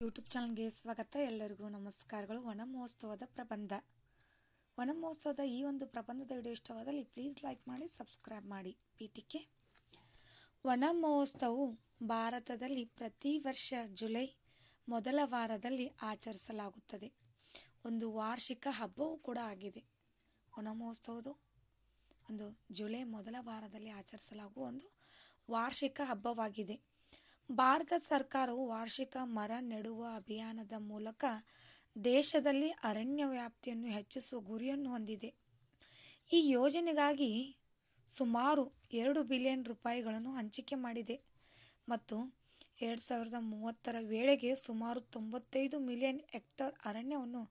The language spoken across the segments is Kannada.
ಯೂಟ್ಯೂಬ್ ಚಾನಲ್ಗೆ ಸ್ವಾಗತ. ಎಲ್ಲರಿಗೂ ನಮಸ್ಕಾರಗಳು. ವನ ಮಹೋತ್ಸವದ ಪ್ರಬಂಧ. ಒಣ ಮಹೋತ್ಸವದ ಈ ಒಂದು ಪ್ರಬಂಧದ ವಿಡಿಯೋ ಇಷ್ಟವಾದಲ್ಲಿ ಪ್ಲೀಸ್ ಲೈಕ್ ಮಾಡಿ ಸಬ್ಸ್ಕ್ರೈಬ್ ಮಾಡಿ. ಪೀಠಿಕೆ ಒಣ ಮಹೋತ್ಸವವು ಭಾರತದಲ್ಲಿ ಪ್ರತಿ ವರ್ಷ ಜುಲೈ ಮೊದಲ ವಾರದಲ್ಲಿ ಆಚರಿಸಲಾಗುತ್ತದೆ. ಒಂದು ವಾರ್ಷಿಕ ಹಬ್ಬವೂ ಕೂಡ ಆಗಿದೆ. ಒಣ ಮಹೋತ್ಸವದು ಒಂದು ಜುಲೈ ಮೊದಲ ವಾರದಲ್ಲಿ ಆಚರಿಸಲಾಗುವ ಒಂದು ವಾರ್ಷಿಕ ಹಬ್ಬವಾಗಿದೆ. ಭಾರತ ಸರ್ಕಾರವು ವಾರ್ಷಿಕ ಮರ ನೆಡುವ ಅಭಿಯಾನದ ಮೂಲಕ ದೇಶದಲ್ಲಿ ಅರಣ್ಯ ವ್ಯಾಪ್ತಿಯನ್ನು ಹೆಚ್ಚಿಸುವ ಗುರಿಯನ್ನು ಹೊಂದಿದೆ. ಈ ಯೋಜನೆಗಾಗಿ ಸುಮಾರು ಎರಡು ಬಿಲಿಯನ್ ರೂಪಾಯಿಗಳನ್ನು ಹಂಚಿಕೆ ಮಾಡಿದೆ ಮತ್ತು ಎರಡು ಸಾವಿರದ ಮೂವತ್ತರ ವೇಳೆಗೆ ಸುಮಾರು ತೊಂಬತ್ತೈದು ಮಿಲಿಯನ್ ಹೆಕ್ಟರ್ ಅರಣ್ಯವನ್ನು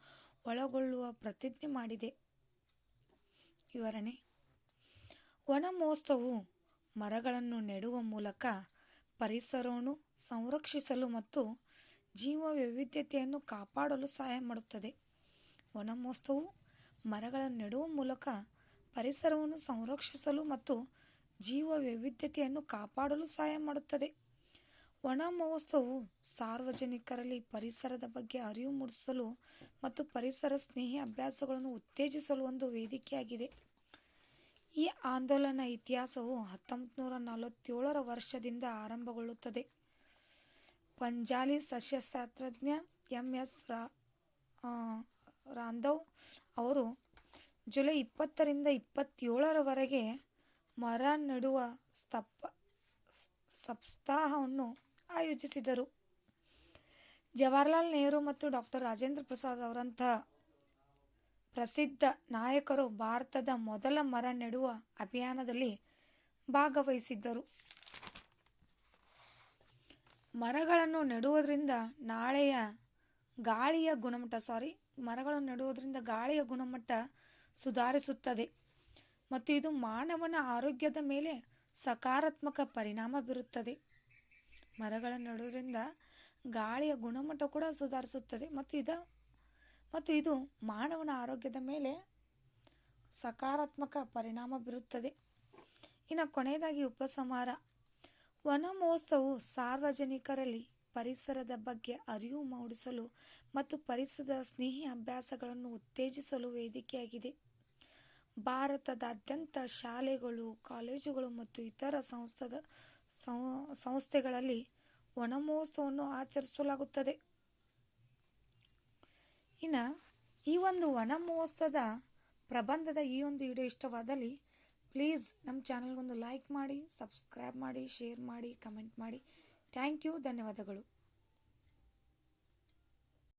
ಒಳಗೊಳ್ಳುವ ಪ್ರತಿಜ್ಞೆ ಮಾಡಿದೆ. ವಿವರಣೆ. ವನ ಮಹೋತ್ಸವವು ಮರಗಳನ್ನು ನೆಡುವ ಮೂಲಕ ಪರಿಸರವನ್ನು ಸಂರಕ್ಷಿಸಲು ಮತ್ತು ಜೀವ ವೈವಿಧ್ಯತೆಯನ್ನು ಕಾಪಾಡಲು ಸಹಾಯ ಮಾಡುತ್ತದೆ. ವನ ಮಹೋತ್ಸವವು ಮರಗಳನ್ನು ನೆಡುವ ಮೂಲಕ ಪರಿಸರವನ್ನು ಸಂರಕ್ಷಿಸಲು ಮತ್ತು ಜೀವ ವೈವಿಧ್ಯತೆಯನ್ನು ಕಾಪಾಡಲು ಸಹಾಯ ಮಾಡುತ್ತದೆ. ವನ ಮಹೋತ್ಸವವು ಸಾರ್ವಜನಿಕರಲ್ಲಿ ಪರಿಸರದ ಬಗ್ಗೆ ಅರಿವು ಮೂಡಿಸಲು ಮತ್ತು ಪರಿಸರ ಸ್ನೇಹಿ ಅಭ್ಯಾಸಗಳನ್ನು ಉತ್ತೇಜಿಸಲು ಒಂದು ವೇದಿಕೆಯಾಗಿದೆ. ಈ ಆಂದೋಲನ ಇತಿಹಾಸವು ಹತ್ತೊಂಬತ್ತು ನೂರ ನಲವತ್ತೇಳರ ವರ್ಷದಿಂದ ಆರಂಭಗೊಳ್ಳುತ್ತದೆ. ಪಂಜಾಲಿ ಸಸ್ಯಶಾಸ್ತ್ರಜ್ಞ ಎಂ ಎಸ್ ರಾ ರಾಂಧವ್ ಅವರು ಜುಲೈ ಇಪ್ಪತ್ತರಿಂದ ಇಪ್ಪತ್ತೇಳರವರೆಗೆ ಮರ ನೆಡುವ ಸಪ್ತಾಹವನ್ನು ಆಯೋಜಿಸಿದರು. ಜವಾಹರಲಾಲ್ ನೆಹರು ಮತ್ತು ಡಾಕ್ಟರ್ ರಾಜೇಂದ್ರ ಪ್ರಸಾದ್ ಅವರಂತಹ ಪ್ರಸಿದ್ಧ ನಾಯಕರು ಭಾರತದ ಮೊದಲ ಮರ ನೆಡುವ ಅಭಿಯಾನದಲ್ಲಿ ಭಾಗವಹಿಸಿದ್ದರು. ಮರಗಳನ್ನು ನೆಡುವುದರಿಂದ ನಾಳೆಯ ಗಾಳಿಯ ಗುಣಮಟ್ಟ ಸಾರಿ ಮರಗಳನ್ನು ನೆಡುವುದರಿಂದ ಗಾಳಿಯ ಗುಣಮಟ್ಟ ಸುಧಾರಿಸುತ್ತದೆ ಮತ್ತು ಇದು ಮಾನವನ ಆರೋಗ್ಯದ ಮೇಲೆ ಸಕಾರಾತ್ಮಕ ಪರಿಣಾಮ ಬೀರುತ್ತದೆ. ಮರಗಳನ್ನು ನೆಡುವುದರಿಂದ ಗಾಳಿಯ ಗುಣಮಟ್ಟ ಕೂಡ ಸುಧಾರಿಸುತ್ತದೆ ಮತ್ತು ಇದ ಮತ್ತು ಇದು ಮಾನವನ ಆರೋಗ್ಯದ ಮೇಲೆ ಸಕಾರಾತ್ಮಕ ಪರಿಣಾಮ ಬೀರುತ್ತದೆ. ಇನ್ನು ಕೊನೆಯದಾಗಿ ಉಪಸಂಹಾರ. ವನ ಸಾರ್ವಜನಿಕರಲ್ಲಿ ಪರಿಸರದ ಬಗ್ಗೆ ಅರಿವು ಮೂಡಿಸಲು ಮತ್ತು ಪರಿಸರದ ಸ್ನೇಹಿ ಅಭ್ಯಾಸಗಳನ್ನು ಉತ್ತೇಜಿಸಲು ವೇದಿಕೆಯಾಗಿದೆ. ಭಾರತದಾದ್ಯಂತ ಶಾಲೆಗಳು, ಕಾಲೇಜುಗಳು ಮತ್ತು ಇತರ ಸಂಸ್ಥದ ಸಂಸ್ಥೆಗಳಲ್ಲಿ ವನ ಆಚರಿಸಲಾಗುತ್ತದೆ. ಇನ್ನು ಈ ಒಂದು ವನ ಮಹೋತ್ಸವದ ಪ್ರಬಂಧದ ಈ ಒಂದು ವಿಡಿಯೋ ಇಷ್ಟವಾದಲ್ಲಿ ಪ್ಲೀಸ್ ನಮ್ಮ ಚಾನಲ್ಗೊಂದು ಲೈಕ್ ಮಾಡಿ ಸಬ್ಸ್ಕ್ರೈಬ್ ಮಾಡಿ ಶೇರ್ ಮಾಡಿ ಕಮೆಂಟ್ ಮಾಡಿ. ಥ್ಯಾಂಕ್ ಯು ಧನ್ಯವಾದಗಳು.